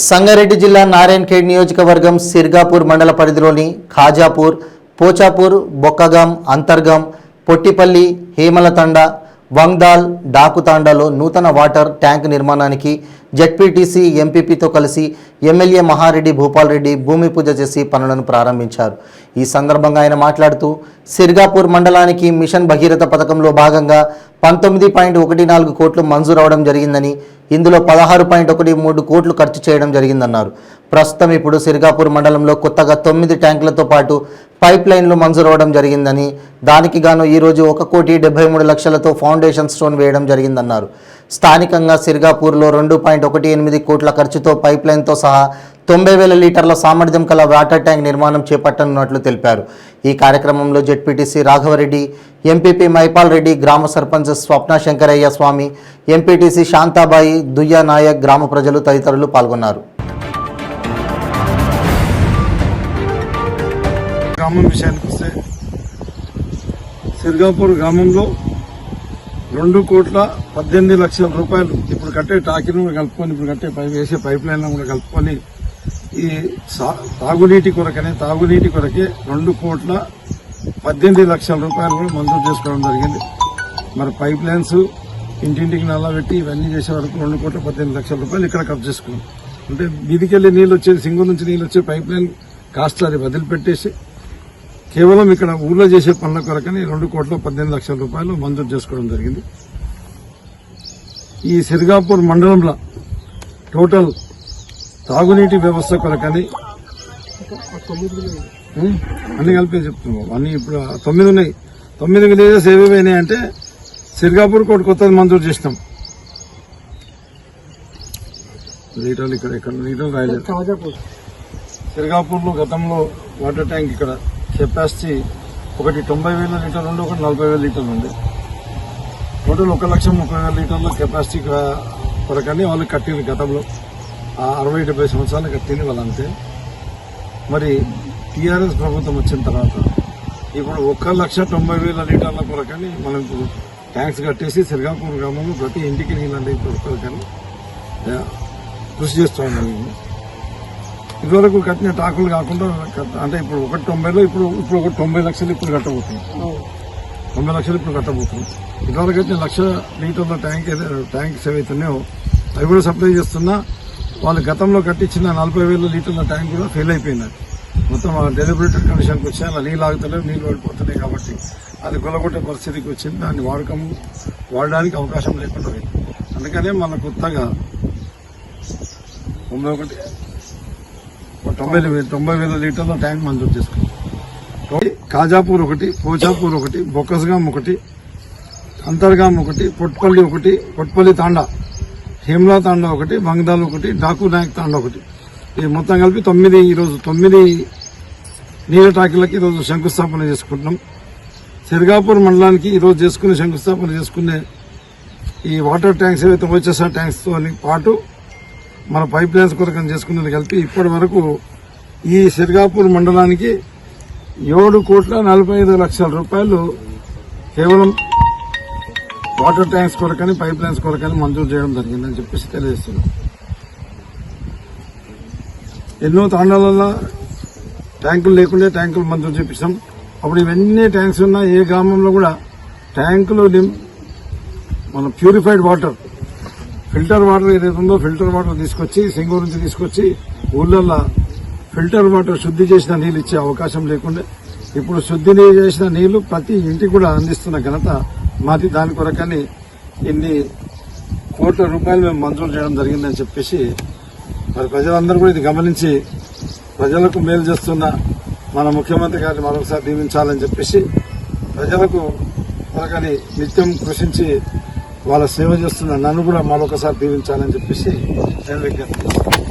సంగారెడ్డి జిల్లా నారాయణఖేడ్ నియోజకవర్గం సిర్గాపూర్ మండల పరిధిలోని ఖాజాపూర్ పోచాపూర్ బొక్కగాం అంతర్గం పొట్టిపల్లి హేమలతండ వంగ్దాల్ డాకుతాండాలో నూతన వాటర్ ట్యాంక్ నిర్మాణానికి జెడ్పీటీసీ ఎంపీపీతో కలిసి ఎమ్మెల్యే మహారెడ్డి భూపాల్ రెడ్డి భూమి పూజ చేసి పనులను ప్రారంభించారు. ఈ సందర్భంగా ఆయన మాట్లాడుతూ సిర్గాపూర్ మండలానికి మిషన్ భగీరథ పథకంలో భాగంగా పంతొమ్మిది పాయింట్ ఒకటి నాలుగు కోట్లు మంజూరవడం జరిగిందని ఇందులో పదహారు పాయింట్ ఒకటి మూడు కోట్లు ఖర్చు చేయడం జరిగిందన్నారు. ప్రస్తుతం ఇప్పుడు సిర్గాపూర్ మండలంలో కొత్తగా తొమ్మిది ట్యాంకులతో పాటు పైప్ లైన్లు జరిగిందని దానికి గాను ఈరోజు ఒక కోటి డెబ్బై మూడు లక్షలతో ఫౌండేషన్ స్టోన్ వేయడం జరిగిందన్నారు. స్థానికంగా సిర్గాపూర్లో రెండు పాయింట్ ఒకటి ఎనిమిది కోట్ల ఖర్చుతో పైప్ లైన్తో సహా తొంభై వేల లీటర్ల సామర్థ్యం కల వాటర్ ట్యాంక్ నిర్మాణం చేపట్టనున్నట్లు తెలిపారు. ఈ కార్యక్రమంలో జెడ్పీటీసీ రాఘవరెడ్డి ఎంపీపీ మైపాల్ రెడ్డి గ్రామ సర్పంచ్ స్వప్న శంకరయ్య స్వామి ఎంపీటీసీ శాంతాబాయి దుయ్యా నాయక్ గ్రామ ప్రజలు తదితరులు పాల్గొన్నారు. గ్రామం విషయానికి వస్తే సిర్గాపూర్ గ్రామంలో రెండు కోట్ల పద్దెనిమిది లక్షల రూపాయలు ఇప్పుడు కట్టే టాకీని కూడా కలుపుకొని ఇప్పుడు కట్టే పై వేసే పైప్ లైన్ కూడా కలుపుకొని ఈ సా- తాగునీటి కొరకనే తాగునీటి కొరకే రెండు కోట్ల పద్దెనిమిది లక్షల రూపాయలు కూడా మంజూరు చేసుకోవడం జరిగింది. మరి పైప్ లైన్స్ ఇంటింటికి నల్ల పెట్టి ఇవన్నీ చేసే వరకు రెండు కోట్ల పద్దెనిమిది లక్షల రూపాయలు ఇక్కడ ఖర్చు చేసుకున్నాం. అంటే వీధికెళ్ళి నీళ్ళు వచ్చేది సింగు నుంచి నీళ్ళు వచ్చే పైప్ లైన్ కాస్ట్ అది వదిలిపెట్టేసి కేవలం ఇక్కడ ఊర్లో చేసే పనుల కొరకని రెండు కోట్ల పద్దెనిమిది లక్షల రూపాయలు మంజూరు చేసుకోవడం జరిగింది. ఈ సిరిగాపూర్ మండలంలో టోటల్ తాగునీటి వ్యవస్థ కొరకని? అన్ని కలిపి చెప్తున్నాం అన్ని ఇప్పుడు తొమ్మిది ఉన్నాయి. తొమ్మిది విలేజెస్ ఏవేవి అంటే సిరిగాపూర్ కోటి కొత్తది మంజూరు చేసినాం. లీటర్లు ఇక్కడ ఇక్కడ లీటర్లు రాయలేదు. సిరిగాపూర్లో గతంలో వాటర్ ట్యాంక్ ఇక్కడ కెపాసిటీ ఒకటి తొంభై వేల లీటర్లు ఉండి ఒకటి నలభై వేల లీటర్లు ఉంది. టోటల్ ఒక లక్ష ముప్పై వేల లీటర్ల కెపాసిటీ కొరకని వాళ్ళు కట్టింది గతంలో. ఆ అరవై డెబ్బై సంవత్సరాలు కట్టింది వాళ్ళంతే. మరి టీఆర్ఎస్ ప్రభుత్వం వచ్చిన తర్వాత ఇప్పుడు ఒక లక్ష తొంభై వేల లీటర్ల కొరకని మనం ఇప్పుడు ట్యాంక్స్ కట్టేసి సిరిగాపూర్ గ్రామంలో ప్రతి ఇంటికి నీళ్ళండి కొరకని కృషి చేస్తూ ఉన్నాం ఇదివరకు కట్టిన టాకులు కాకుండా అంటే ఇప్పుడు ఒకటి తొంభైలో ఇప్పుడు ఇప్పుడు ఒక తొంభై లక్షలు ఇప్పుడు కట్టబోతున్నాం. తొంభై లక్షలు ఇప్పుడు కట్టబోతున్నాం. ఇదివరకు కట్టిన లక్ష లీటర్ల ట్యాంక్ ట్యాంక్స్ ఏవైతున్నాయో అవి కూడా సప్లై చేస్తున్నా వాళ్ళు గతంలో కట్టించిన నలభై వేల లీటర్ల ట్యాంక్ కూడా ఫెయిల్ అయిపోయినారు మొత్తం డెలిబరేటెడ్ కండిషన్కి వచ్చి అలా నీళ్ళు ఆగుతలేవు నీళ్ళు పడిపోతున్నాయి కాబట్టి అది కొలగొట్టే పరిస్థితికి వచ్చింది. దాన్ని వాడకం వాడడానికి అవకాశం లేకుండా అందుకనే మన కొత్తగా తొంభై ఒకటి తొంభై వేల తొంభై వేల లీటర్ల ట్యాంక్ మంజూరు చేసుకున్నాం కాజాపూర్ ఒకటి పోచాపూర్ ఒకటి బొక్కస్గాం ఒకటి అంతర్గాం ఒకటి పొట్పల్లి ఒకటి పొట్పల్లి తాండా హేమ్లా తాండా ఒకటి బంగ్దాల్ ఒకటి డాకు నాయక్ తాండా ఒకటి. ఇది మొత్తం కలిపి తొమ్మిది ఈరోజు తొమ్మిది నీళ్ళ టాకీలకి ఈరోజు శంకుస్థాపన చేసుకుంటున్నాం. సిరిగాపూర్ మండలానికి ఈరోజు చేసుకునే శంకుస్థాపన చేసుకునే ఈ వాటర్ ట్యాంక్స్ ఏవైతే వచ్చేసార్ ట్యాంక్స్తో పాటు మన పైప్ లైన్స్ కొరకు చేసుకున్నది కలిపి ఇప్పటి వరకు ఈ సిరిగాపూర్ మండలానికి ఏడు కోట్ల నలభై ఐదు లక్షల రూపాయలు కేవలం వాటర్ ట్యాంక్స్ కొరకని పైప్ లైన్స్ కొరకని మంజూరు చేయడం జరిగిందని చెప్పేసి తెలియజేస్తున్నాం. ఎన్నో తాండాలలో ట్యాంకులు లేకుండే ట్యాంకులు మంజూరు చేపిస్తాం. అప్పుడు ఇవన్నీ ట్యాంక్స్ ఉన్నా ఏ గ్రామంలో కూడా ట్యాంకులు మన ప్యూరిఫైడ్ వాటర్ ఫిల్టర్ వాటర్ ఏదైతే ఉందో ఫిల్టర్ వాటర్ తీసుకొచ్చి సింగూరు నుంచి తీసుకొచ్చి ఊళ్ళల్లో ఫిల్టర్ వాటర్ శుద్ధి చేసిన నీళ్ళు ఇచ్చే అవకాశం లేకుండా. ఇప్పుడు శుద్ధి చేసిన నీళ్ళు ప్రతి ఇంటికి కూడా అందిస్తున్న ఘనత మాది. దాని కొరకని ఇన్ని కోట్ల రూపాయలు మేము మంజూరు చేయడం జరిగిందని చెప్పేసి మరి ప్రజలందరూ కూడా ఇది గమనించి ప్రజలకు మేలు చేస్తున్న మన ముఖ్యమంత్రి గారిని మరొకసారి దీవించాలని చెప్పేసి ప్రజలకు కొరకని నిత్యం కృషించి వాళ్ళ సేవ చేస్తున్న నన్ను కూడా మరొకసారి దీవించాలని చెప్పేసి నేను విజ్ఞప్తి